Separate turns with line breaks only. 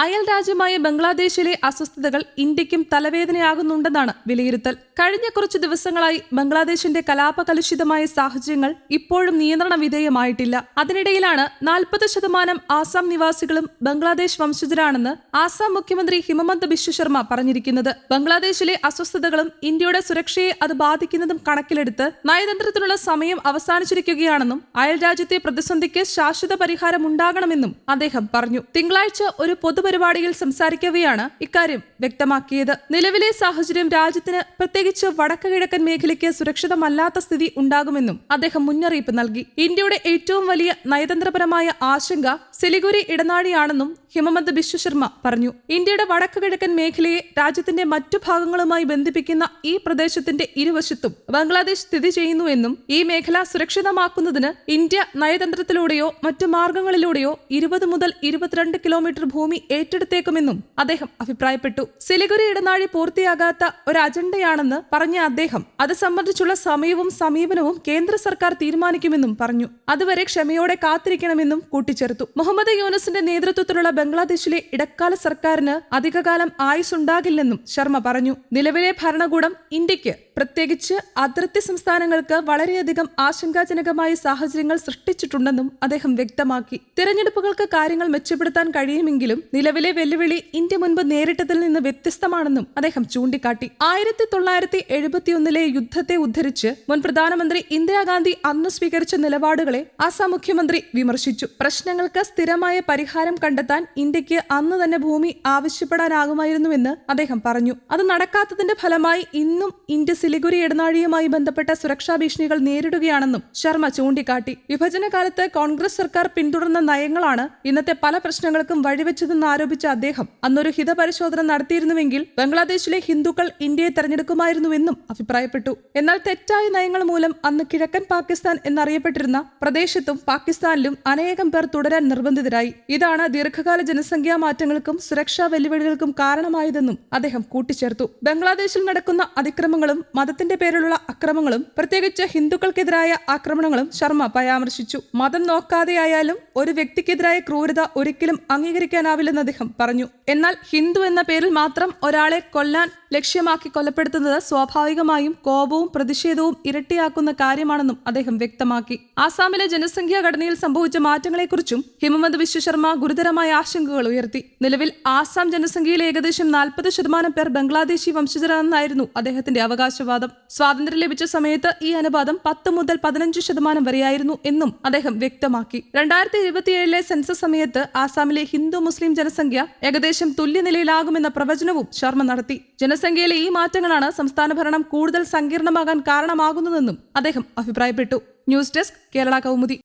അയൽ രാജ്യമായ ബംഗ്ലാദേശിലെ അസ്വസ്ഥതകൾ ഇന്ത്യക്കും തലവേദനയാകുന്നുണ്ടെന്നാണ് വിലയിരുത്തൽ. കഴിഞ്ഞ കുറച്ചു ദിവസങ്ങളായി ബംഗ്ലാദേശിന്റെ കലാപകലുഷിതമായ സാഹചര്യങ്ങൾ ഇപ്പോഴും നിയന്ത്രണ വിധേയമായിട്ടില്ല. അതിനിടയിലാണ് നാൽപ്പത് ശതമാനം ആസാം നിവാസികളും ബംഗ്ലാദേശ് വംശജരാണെന്ന് ആസാം മുഖ്യമന്ത്രി ഹിമമന്ത് ബിശ്വ ശർമ്മ പറഞ്ഞിരിക്കുന്നത്. ബംഗ്ലാദേശിലെ അസ്വസ്ഥതകളും ഇന്ത്യയുടെ സുരക്ഷയെ അത് ബാധിക്കുന്നതും കണക്കിലെടുത്ത് നയതന്ത്രത്തിനുള്ള സമയം അവസാനിച്ചിരിക്കുകയാണെന്നും അയൽ രാജ്യത്തെ പ്രതിസന്ധിക്ക് ശാശ്വത പരിഹാരം ഉണ്ടാകണമെന്നും അദ്ദേഹം പറഞ്ഞു. തിങ്കളാഴ്ച ഒരു പൊതുപരിപാടിയിൽ സംസാരിക്കവെയാണ് ഇക്കാര്യം. വ്യക്തമാക്കിയത്. നിലവിലെ സാഹചര്യം രാജ്യത്തിന് പ്രത്യേകിച്ച് വടക്കു കിഴക്കൻ മേഖലയ്ക്ക് സുരക്ഷിതമല്ലാത്ത സ്ഥിതി ഉണ്ടാകുമെന്നും അദ്ദേഹം മുന്നറിയിപ്പ് നൽകി. ഇന്ത്യയുടെ ഏറ്റവും വലിയ നയതന്ത്രപരമായ ആശങ്ക സിലിഗുരി ഇടനാഴിയാണെന്നും ഹിമമന്ത് ബിശ്വശർമ്മ പറഞ്ഞു. ഇന്ത്യയുടെ വടക്കു കിഴക്കൻ മേഖലയെ രാജ്യത്തിന്റെ മറ്റു ഭാഗങ്ങളുമായി ബന്ധിപ്പിക്കുന്ന ഈ പ്രദേശത്തിന്റെ ഇരുവശത്തും ബംഗ്ലാദേശ് സ്ഥിതി ചെയ്യുന്നുവെന്നും ഈ മേഖല സുരക്ഷിതമാക്കുന്നതിന് ഇന്ത്യ നയതന്ത്രത്തിലൂടെയോ മറ്റു മാർഗങ്ങളിലൂടെയോ ഇരുപത് മുതൽ ഇരുപത്തിരണ്ട് കിലോമീറ്റർ ഭൂമി ഏറ്റെടുത്തേക്കുമെന്നും അദ്ദേഹം അഭിപ്രായപ്പെട്ടു. സിലിഗുരി ഇടനാഴി പൂർത്തിയാകാത്ത ഒരു അജണ്ടയാണെന്ന് പറഞ്ഞ അദ്ദേഹം അത് സംബന്ധിച്ചുള്ള സമയവും സമീപനവും കേന്ദ്ര സർക്കാർ തീരുമാനിക്കുമെന്നും പറഞ്ഞു. അതുവരെ ക്ഷമയോടെ കാത്തിരിക്കണമെന്നും കൂട്ടിച്ചേർത്തു. മുഹമ്മദ് യൂനസിന്റെ നേതൃത്വത്തിലുള്ള ബംഗ്ലാദേശിലെ ഇടക്കാല സർക്കാരിന് അധികകാലം ആയുസുണ്ടാകില്ലെന്നും ശർമ്മ പറഞ്ഞു. നിലവിലെ ഭരണകൂടം ഇന്ത്യയ്ക്ക് പ്രത്യേകിച്ച് അതിർത്തി സംസ്ഥാനങ്ങൾക്ക് വളരെയധികം ആശങ്കാജനകമായ സാഹചര്യങ്ങൾ സൃഷ്ടിച്ചിട്ടുണ്ടെന്നും അദ്ദേഹം വ്യക്തമാക്കി. തിരഞ്ഞെടുപ്പുകൾക്ക് കാര്യങ്ങൾ മെച്ചപ്പെടുത്താൻ കഴിയുമെങ്കിലും നിലവിലെ വെല്ലുവിളി ഇന്ത്യ മുൻപ് നേരിട്ടതിൽ നിന്ന് വ്യത്യസ്തമാണെന്നും അദ്ദേഹം ചൂണ്ടിക്കാട്ടി. ആയിരത്തി തൊള്ളായിരത്തി എഴുപത്തിയൊന്നിലെ യുദ്ധത്തെ ഉദ്ധരിച്ച് മുൻ പ്രധാനമന്ത്രി ഇന്ദിരാഗാന്ധി അന്ന് സ്വീകരിച്ച നിലപാടുകളെ അസം മുഖ്യമന്ത്രി വിമർശിച്ചു. പ്രശ്നങ്ങൾക്ക് സ്ഥിരമായ പരിഹാരം കണ്ടെത്താൻ ഇന്ത്യയ്ക്ക് അന്ന് തന്നെ ഭൂമി ആവശ്യപ്പെടാനാകുമായിരുന്നുവെന്ന് അദ്ദേഹം പറഞ്ഞു. അത് നടക്കാത്തതിന്റെ ഫലമായി ഇന്നും ഇന്ത്യ സിലിഗുരി ഇടനാഴിയുമായി ബന്ധപ്പെട്ട സുരക്ഷാ ഭീഷണികൾ നേരിടുകയാണെന്നും ശർമ്മ ചൂണ്ടിക്കാട്ടി. വിഭജനകാലത്ത് കോൺഗ്രസ് സർക്കാർ പിന്തുടർന്ന നയങ്ങളാണ് ഇന്നത്തെ പല പ്രശ്നങ്ങൾക്കും വഴിവെച്ചതെന്ന് ആരോപിച്ച അദ്ദേഹം. അന്നൊരു ഹിതപരിശോധന നടത്തിയിരുന്നുവെങ്കിൽ ബംഗ്ലാദേശിലെ ഹിന്ദുക്കൾ ഇന്ത്യയെ തെരഞ്ഞെടുക്കുമായിരുന്നുവെന്നും അഭിപ്രായപ്പെട്ടു. എന്നാൽ തെറ്റായ നയങ്ങൾ മൂലം അന്ന് കിഴക്കൻ പാകിസ്ഥാൻ എന്നറിയപ്പെട്ടിരുന്ന പ്രദേശത്തും പാകിസ്ഥാനിലും അനേകം പേർ തുടരാൻ നിർബന്ധിതരായി. ഇതാണ് ദീർഘകാല ജനസംഖ്യാ മാറ്റങ്ങൾക്കും സുരക്ഷാ വെല്ലുവിളികൾക്കും കാരണമായതെന്നും അദ്ദേഹം കൂട്ടിച്ചേർത്തു. ബംഗ്ലാദേശിൽ നടക്കുന്ന അതിക്രമങ്ങളും മതത്തിന്റെ പേരിലുള്ള അക്രമങ്ങളും പ്രത്യേകിച്ച് ഹിന്ദുക്കൾക്കെതിരായ ആക്രമണങ്ങളും ശർമ്മ പരാമർശിച്ചു. മതം നോക്കാതെയായാലും ഒരു വ്യക്തിക്കെതിരായ ക്രൂരത ഒരിക്കലും അംഗീകരിക്കാനാവില്ലെന്ന് അദ്ദേഹം പറഞ്ഞു. എന്നാൽ ഹിന്ദു എന്ന പേരിൽ മാത്രം ഒരാളെ കൊല്ലാൻ ലക്ഷ്യമാക്കി കൊലപ്പെടുത്തുന്നത് സ്വാഭാവികമായും കോപവും പ്രതിഷേധവും ഇരട്ടിയാക്കുന്ന കാര്യമാണെന്നും അദ്ദേഹം വ്യക്തമാക്കി. ആസാമിലെ ജനസംഖ്യാ ഘടനയിൽ സംഭവിച്ച മാറ്റങ്ങളെക്കുറിച്ചും ഹിമമന്ത് വിശ്വശർമ്മ ഗുരുതരമായ ആശങ്കകൾ ഉയർത്തി. നിലവിൽ ആസാം ജനസംഖ്യയിൽ ഏകദേശം നാൽപ്പത് ശതമാനം പേർ ബംഗ്ലാദേശി വംശജരാണെന്നായിരുന്നു അദ്ദേഹത്തിന്റെ അവകാശവാദം. സ്വാതന്ത്ര്യം ലഭിച്ച സമയത്ത് ഈ അനുപാതം പത്ത് മുതൽ പതിനഞ്ച് ശതമാനം വരെയായിരുന്നു എന്നും അദ്ദേഹം വ്യക്തമാക്കി. രണ്ടായിരത്തി ഇരുപത്തിയേഴിലെ സെൻസസ് സമയത്ത് ആസാമിലെ ഹിന്ദു മുസ്ലിം ജനസംഖ്യ ഏകദേശം തുല്യനിലയിലാകുമെന്ന പ്രവചനവും ശർമ്മ നടത്തി. ജനസംഖ്യയിലെ ഈ മാറ്റങ്ങളാണ് സംസ്ഥാന ഭരണം കൂടുതൽ സങ്കീർണമാകാൻ കാരണമാകുന്നതെന്നും അദ്ദേഹം അഭിപ്രായപ്പെട്ടു. News desk Kerala Kaumudi.